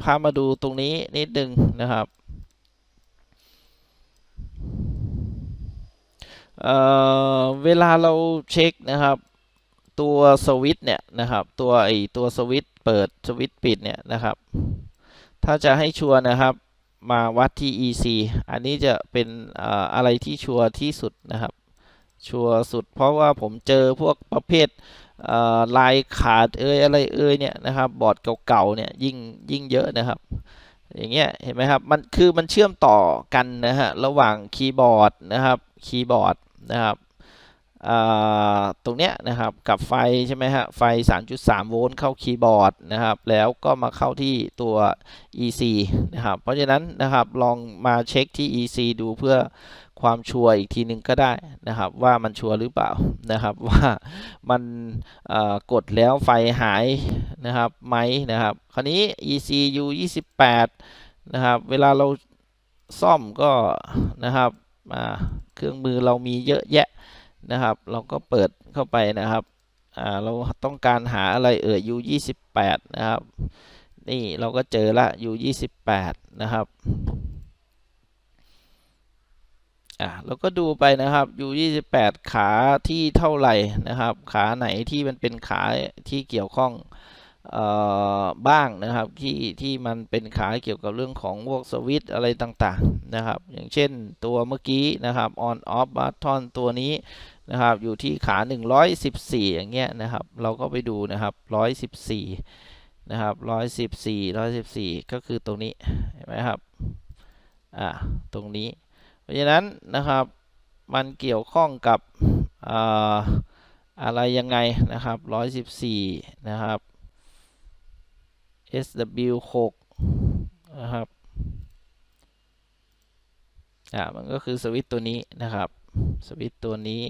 พามาดูตรงนี้นิดนึงนะครับเเวลาเราเช็คนะครับ ตัวสวิตช์เนี่ยนะครับตัวไอตัวสวิตช์เปิดสวิตช์ปิดเนี่ยนะครับ ถ้าจะให้ชัวร์นะครับมาวัดที่ EC อันนี้จะเป็นออะไรที่ชัวร์ที่สุดนะครับ ชัวร์สุดเพราะว่าผมเจอพวกประเภท ลายขาดเอ่ยอะไรเอ่ยเนี่ยนะครับบอร์ดเก่าๆเนี่ยยิ่งยิ่งเยอะนะครับ อย่างเงี้ยเห็นไหมครับมันคือมันเชื่อมต่อกันนะฮะระหว่างคีย์บอร์ดนะครับคีย์บอร์ดนะครับตรงเนี้ยนะครับกับไฟใช่ไหมฮะไฟ 3.3 โวลต์เข้าคีย์บอร์ดนะครับแล้วก็มาเข้าที่ตัว EC นะครับเพราะฉะนั้นนะครับลองมาเช็คที่ EC ดูเพื่อ ความชัวร์อีกทีหนึ่งก็ได้นะครับ ว่ามันชัวร์หรือเปล่านะครับว่ามันกดแล้วไฟหายนะครับไหมนะครับคราวนี้ ECU 28นะครับเวลาเราซ่อมก็นะครับเครื่องมือเรามีเยอะแยะนะครับ เราก็เปิดเข้าไปนะครับเราต้องการหาอะไรเอ่ย U 28นะครับนี่เราก็เจอละ U 28นะครับ อ่าเราก็ดูไปนะครับ U 28 ขาที่เท่าไหร่นะครับ ขาไหนที่มันเป็นขาที่เกี่ยวข้องออบ้างนะครับที่ที่มันเป็นขาเกี่ยวกับเรื่องของพวกสวิตอะไรต่างๆนะครับ อย่างเช่นตัวเมื่อกี้นะครับ on off button ตัวนี้นะครับอยู่ที่ขา 114 อย่างเงี้ยนะครับ เราก็ไปดูนะครับ 114 นะครับ 114 114 ก็คือตรงนี้เห็นไหมครับอ่าตรงนี้ เพราะฉะนั้นนะครับมันเกี่ยวข้องกับออะไรยังไงนะครับ 114 นะครับ SW 6นะครับอ่ามันก็คือสวิตตัวนี้นะครับ สวิตตัวนี้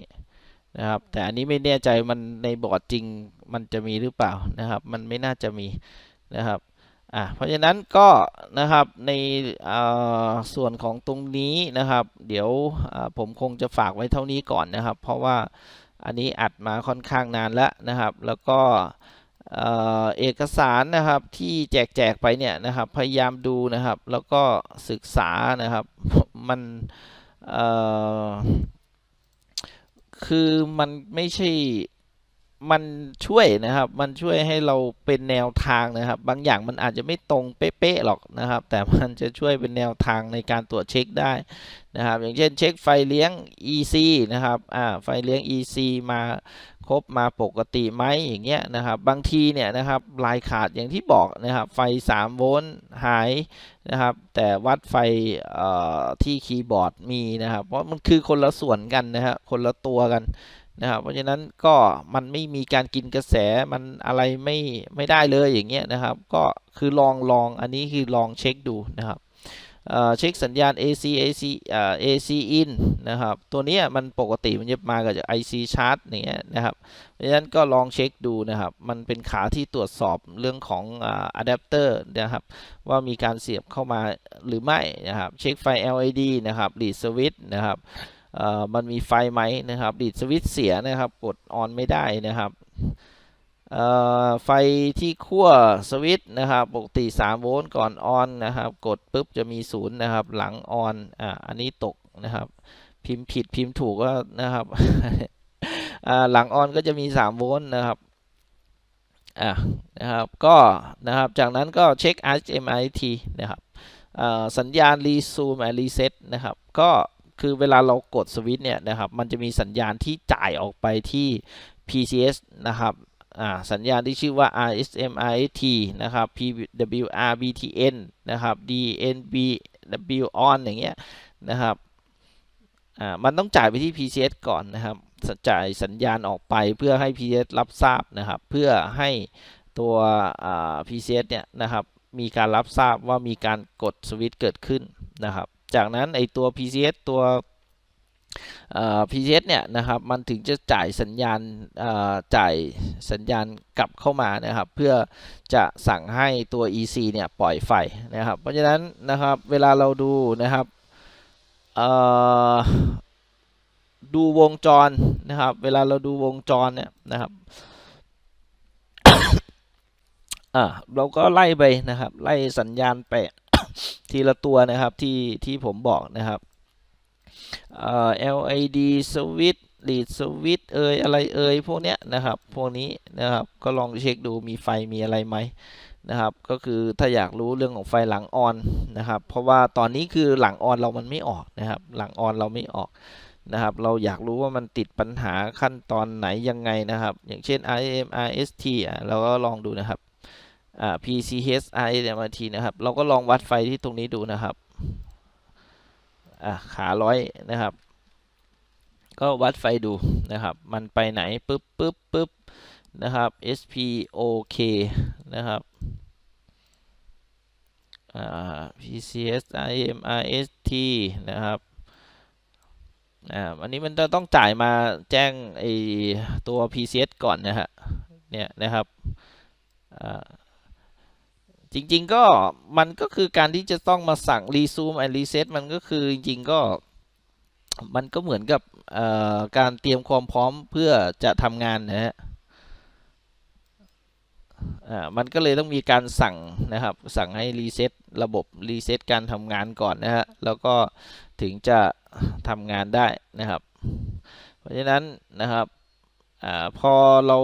นะครับ แต่อันนี้ไม่แน่ใจมันในบอร์ดจริงมันจะมีหรือเปล่านะครับ มันไม่น่าจะมีนะครับ อ่าเพราะฉะนั้นก็นะครับในส่วนของตรงนี้นะครับ เดี๋ยวผมคงจะฝากไว้เท่านี้ก่อนนะครับ เพราะว่าอันนี้อัดมาค่อนข้างนานแล้วนะครับ แล้วก็เอกสารนะครับที่แจกแจกไปเนี่ยนะครับ พยายามดูนะครับ แล้วก็ศึกษานะครับมันคือมันไม่ใช่ มันช่วยนะครับ มันช่วยให้เราเป็นแนวทางนะครับ บางอย่างมันอาจจะไม่ตรงเป๊ะๆหรอกนะครับ แต่มันจะช่วยเป็นแนวทางในการตรวจเช็คได้นะครับ อย่างเช่นเช็คไฟเลี้ยง EC นะครับ อ่า ไฟเลี้ยง EC มา ครบมาปกติไหมอย่างเงี้ยนะครับ บางทีเนี่ยนะครับลายขาดอย่างที่บอกนะครับ ไฟ 3 โวลต์หายนะครับ แต่วัดไฟที่คีย์บอร์ดมีนะครับ เพราะมันคือคนละส่วนกันนะฮะคนละตัวกันนะครับ เพราะฉะนั้นก็มันไม่มีการกินกระแสมันอะไรไม่ไม่ได้เลยอย่างเงี้ยนะครับ ก็คือลองลองอันนี้คือลองเช็คดูนะครับ เช็คสัญญาณ AC AC AC in นะครับ ตัวนี้มันปกติมันจะมากับ IC chart อย่างเงี้ยนะครับเพราะฉะนั้นก็ลองเช็คดูนะครับ มันเป็นขาที่ตรวจสอบเรื่องของอะแดปเตอร์นะครับว่ามีการเสียบเข้ามาหรือไม่นะครับ เช็คไฟ LED นะครับ lead switch นะครับมันมีไฟไหมนะครับดีดสวิตช์เสียนะครับ กดออนไม่ได้นะครับ ไฟที่ขั้วสวิตช์นะครับปกติ 3 โวลต์ก่อนออนนะครับ กดปุ๊บจะมีศูนย์นะครับ หลังออนอ่าอันนี้ตกนะครับ พิมพ์ผิดพิมพ์ถูกก็นะครับอ่าหลังออนก็จะมี 3 โวลต์นะครับอ่านะครับก็นะครับจากนั้นก็เช็ค HMIT นะครับอ่าสัญญาณ resume and reset นะครับ ก็คือเวลาเรากดสวิตช์เนี่ยนะครับ มันจะมีสัญญาณที่จ่ายออกไปที่ PCS นะครับ สัญญาณที่ชื่อว่า RSMIT นะครับ PWR BTN นะครับ DNB W on อย่างเงี้ยนะครับมันต้องจ่ายไปที่ PCS ก่อนนะครับ จ่ายสัญญาณออกไปเพื่อให้ PCS รับทราบนะครับ เพื่อให้ตัว PCS เนี่ยนะครับมีการรับทราบว่ามีการกดสวิตช์เกิดขึ้นนะครับ จากนั้นไอตัว PCS ตัว เอ่อสเนี่ยนะครับมันถึงจะจ่ายสัญญาณจ่ายสัญญาณกลับเข้ามานะครับ เพื่อจะสั่งให้ตัว EC เนี่ยปล่อยไฟนะครับ เพราะฉะนั้นนะครับเวลาเราดูนะครับดูวงจรนะครับ เวลาเราดูวงจรเนี่ยนะครับอ่าเราก็ไล่ไปนะครับ ไล่สัญญาณไปทีละตัวนะครับที่ที่ผมบอกนะครับ LID switch lead switch เอยอะไรเอยพวกเนี้ยนะครับ พวกนี้นะครับก็ลองเช็คดูมีไฟมีอะไรไหมนะครับ ก็คือถ้าอยากรู้เรื่องของไฟหลังออนนะครับ เพราะว่าตอนนี้คือหลังออนเรามันไม่ออกนะครับ หลังออนเราไม่ออกนะครับ เราอยากรู้ว่ามันติดปัญหาขั้นตอนไหนยังไงนะครับ อย่างเช่น RMM RST อะเราก็ลองดูนะครับอ่า PCH RMRT นะครับ เราก็ลองวัดไฟที่ตรงนี้ดูนะครับ อ่าขาร้อยนะครับ ก็วัดไฟดูนะครับ มันไปไหนปึ๊บปึ๊บปึ๊บนะครับ SPOK นะครับ PCS IMRST นะครับอ่าอันนี้มันจะต้องจ่ายมาแจ้งไอตัว PCS ก่อนนะฮะเนี่ยนะครับอ่า จริง ๆ ก็มันก็คือการที่จะต้องมาสั่ง resume and reset มันก็คือจริง ๆ ก็มันก็เหมือนกับการเตรียมความพร้อมเพื่อจะทำงานนะฮะมันก็เลยต้องมีการสั่งนะครับ สั่งให้รีเซ็ตระบบรีเซ็ตการทำงานก่อนนะฮะ แล้วก็ถึงจะทำงานได้นะครับ เพราะฉะนั้นนะครับอพอเรา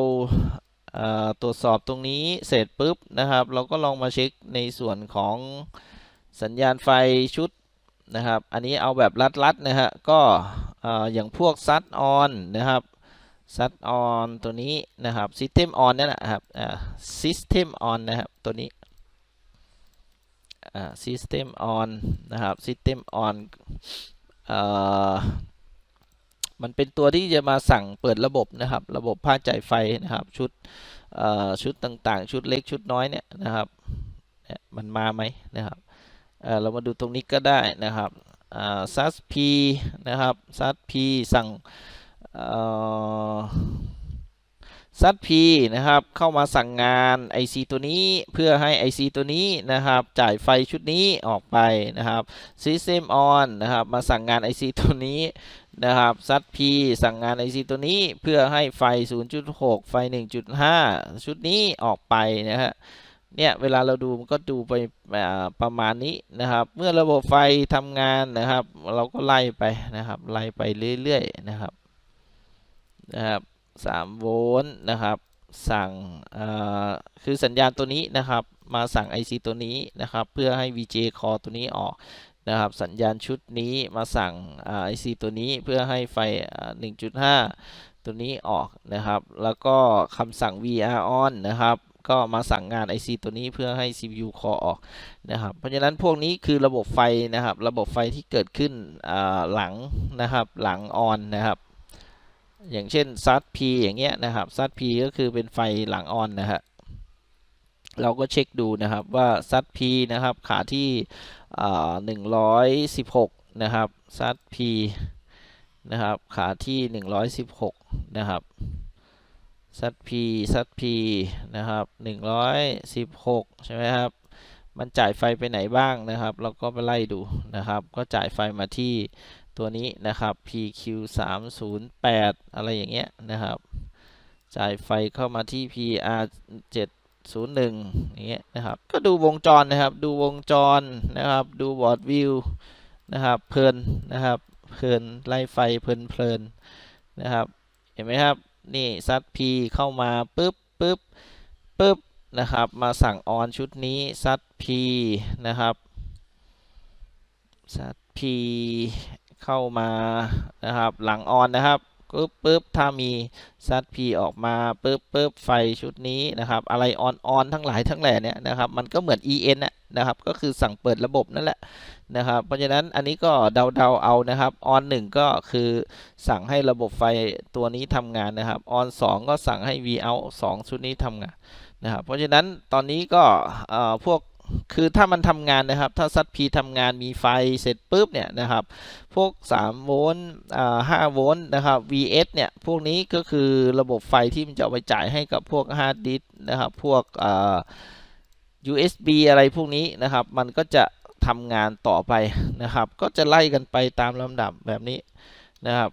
ตรวจสอบตรงนี้เสร็จปุ๊บนะครับ เราก็ลองมาเช็คในส่วนของสัญญาณไฟชุดนะครับ อันนี้เอาแบบรัดๆนะฮะก็อ่าอย่างพวกซัดออนนะครับซัดออนตัวนี้นะครับ System on นั่นแหละครับ System on นะครับตัวนี้ System on นะครับ System on เอ่อ มันเป็นตัวที่จะมาสั่งเปิดระบบนะครับ ระบบผ้าจ่ายไฟนะครับ ชุดชุดต่างๆ ชุดเล็กชุดน้อยเนี่ยนะครับมันมาไหมนะครับเเรามาดูตรงนี้ก็ได้นะครับซัสพีนะครับซัสพีสั่ง ซัด P นะครับ เข้ามาสั่งงาน IC ตัวนี้เพื่อให้ IC ตัวนี้นะครับ จ่ายไฟชุดนี้ออกไปนะครับ System on นะครับ มาสั่งงาน IC ตัวนี้นะครับซัด P สั่งงาน IC ตัวนี้เพื่อให้ไฟ 0.6 ไฟ 1.5 ชุดนี้ออกไปนะฮะเนี่ย เวลาเราดูมันก็ดูไปประมาณนี้นะครับ เมื่อระบบไฟทำงานนะครับ เราก็ไล่ไปนะครับ ไล่ไปเรื่อยๆนะครับนะครับ 3 โวลต์นะครับ สั่งคือสัญญาณตัวนี้นะครับ มาสั่ง IC ตัวนี้นะครับ เพื่อให้ VJ Core ตัวนี้ออกนะครับ สัญญาณชุดนี้มาสั่งอ่า IC ตัวนี้เพื่อให้ไฟ 1.5 ตัวนี้ออกนะครับ แล้วก็คำสั่ง VR on นะครับก็มาสั่งงาน IC ตัวนี้เพื่อให้ CPU Core ออกนะครับ เพราะฉะนั้นพวกนี้คือระบบไฟนะครับ ระบบไฟที่เกิดขึ้นหลังนะครับ หลังออนนะครับ อย่างเช่นซัด P อย่างเงี้ยนะครับซัด P ก็คือเป็นไฟหลังออนนะฮะเราก็เช็คดูนะครับว่าซัด P นะครับขาที่หนึ่งร้อยสิบหกนะครับซัด P นะครับขาที่หนึ่งร้อยสิบหกนะครับซัด P ซัด P นะครับหนึ่งร้อยสิบหกใช่ไหมครับมันจ่ายไฟไปไหนบ้างนะครับ เราก็ไปไล่ดูนะครับ ก็จ่ายไฟมาที่ ตัวนี้นะครับ PQ 3 0 8อะไรอย่างเงี้ยนะครับ จ่ายไฟเข้ามาที่ PR 7 0 1อย่างเงี้ยนะครับ ก็ดูวงจรนะครับ ดูวงจรนะครับ ดูบอร์ดวิวนะครับ เพลินนะครับ เพลินไล่ไฟเพลินเพลินนะครับ เห็นไหมครับ นี่ซัด P เข้ามาปุ๊บปุ๊บปุ๊บนะครับ มาสั่งออนชุดนี้ซัด P นะครับซัด P เข้ามานะครับ หลังออนนะครับปึ๊บปึ๊บถ้ามีซัด P ออกมาปึ๊บปึ๊บไฟชุดนี้นะครับ อะไรออนออนทั้งหลายทั้งแหล่เนี่ยนะครับ มันก็เหมือน EN นะนะครับ ก็คือสั่งเปิดระบบนั่นแหละนะครับ เพราะฉะนั้นอันนี้ก็เดาๆเอานะครับ ออนหนึ่งก็คือสั่งให้ระบบไฟตัวนี้ทำงานนะครับ ออนสองก็สั่งให้ V out สองชุดนี้ทำงานนะครับ เพราะฉะนั้นตอนนี้ก็เอ่อพวก คือถ้ามันทำงานนะครับ ถ้าซัดพีทำงานมีไฟเสร็จปุ๊บเนี่ยนะครับ พวก 3 โวลต์อ่า5โวลต์นะครับ VS เนี่ย พวกนี้ก็คือระบบไฟที่มันจะเอาไปจ่ายให้กับพวกฮาร์ดดิสนะครับ พวกอ่า USB อะไรพวกนี้นะครับ มันก็จะทำงานต่อไปนะครับ ก็จะไล่กันไปตามลำดับแบบนี้นะครับ